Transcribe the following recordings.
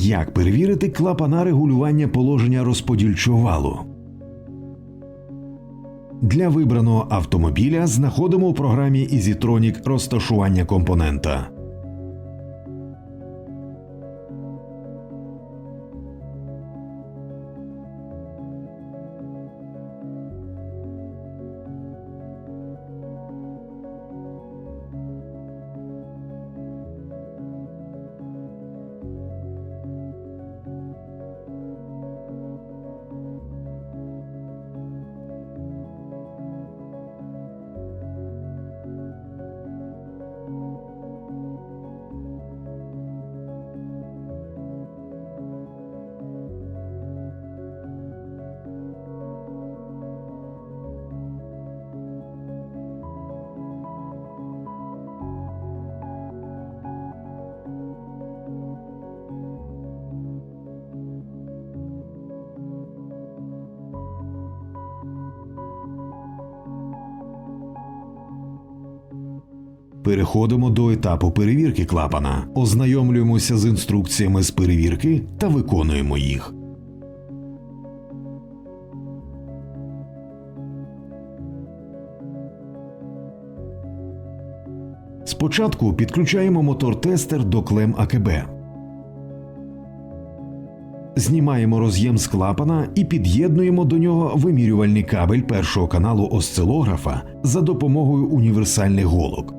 Як перевірити клапана регулювання положення розподільчого валу? Для вибраного автомобіля знаходимо у програмі EasyTronic розташування компонента. Переходимо до етапу перевірки клапана, ознайомлюємося з інструкціями з перевірки та виконуємо їх. Спочатку підключаємо мотор-тестер до клем АКБ. Знімаємо роз'єм з клапана і під'єднуємо до нього вимірювальний кабель першого каналу осцилографа за допомогою універсальних голок.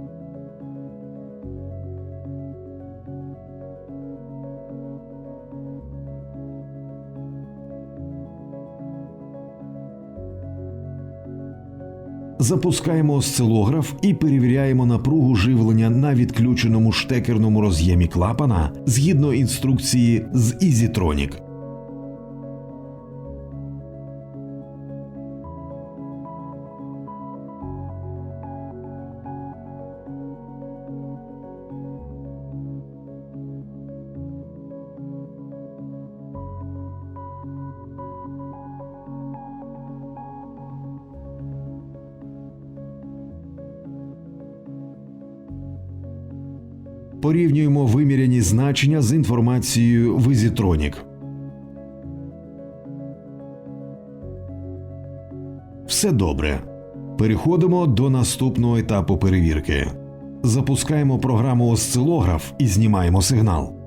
Запускаємо осцилограф і перевіряємо напругу живлення на відключеному штекерному роз'ємі клапана згідно інструкції з EasyTronic. Порівнюємо виміряні значення з інформацією в. Все добре. Переходимо до наступного етапу перевірки. Запускаємо програму осцилограф і знімаємо сигнал.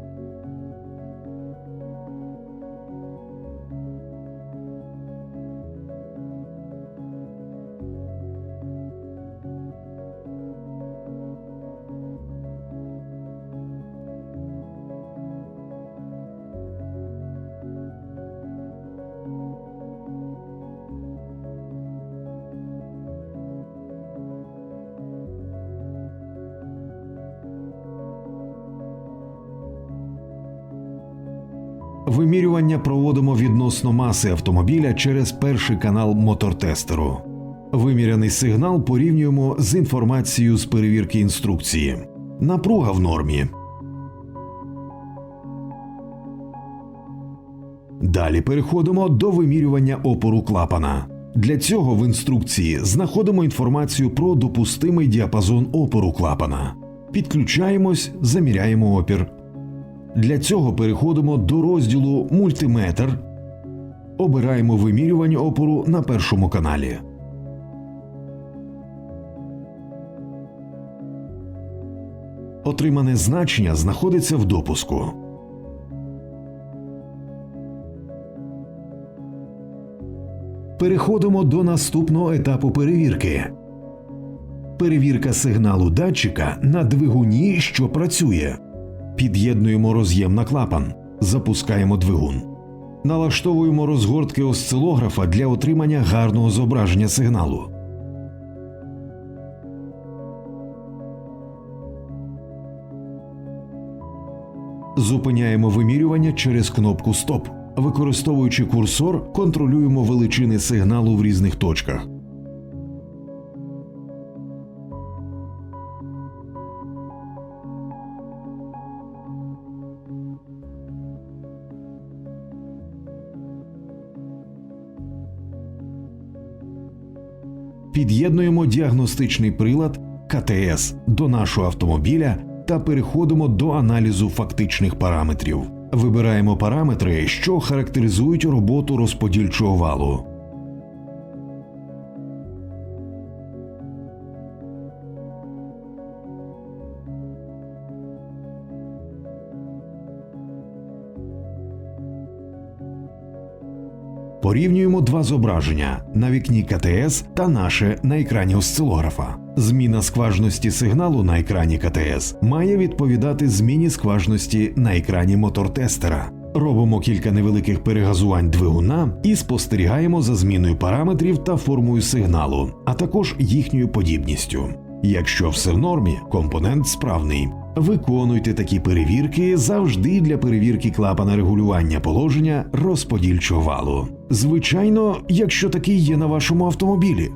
Вимірювання проводимо відносно маси автомобіля через перший канал мотортестеру. Виміряний сигнал порівнюємо з інформацією з перевірки інструкції. Напруга в нормі. Далі переходимо до вимірювання опору клапана. Для цього в інструкції знаходимо інформацію про допустимий діапазон опору клапана. Підключаємось, заміряємо опір. Для цього переходимо до розділу Мультиметр. Обираємо вимірювання опору на першому каналі. Отримане значення знаходиться в допуску. Переходимо до наступного етапу перевірки. Перевірка сигналу датчика на двигуні, що працює. Під'єднуємо роз'єм на клапан, запускаємо двигун. Налаштовуємо розгортки осцилографа для отримання гарного зображення сигналу. Зупиняємо вимірювання через кнопку Стоп. Використовуючи курсор, контролюємо величини сигналу в різних точках. Під'єднуємо діагностичний прилад КТС до нашого автомобіля та переходимо до аналізу фактичних параметрів. Вибираємо параметри, що характеризують роботу розподільчого валу. Порівнюємо два зображення на вікні КТС та наше на екрані осцилографа. Зміна скважності сигналу на екрані КТС має відповідати зміні скважності на екрані мотортестера. Робимо кілька невеликих перегазувань двигуна і спостерігаємо за зміною параметрів та формою сигналу, а також їхньою подібністю. Якщо все в нормі, компонент справний. Виконуйте такі перевірки завжди для перевірки клапана регулювання положення розподільчого валу. Звичайно, якщо такий є на вашому автомобілі.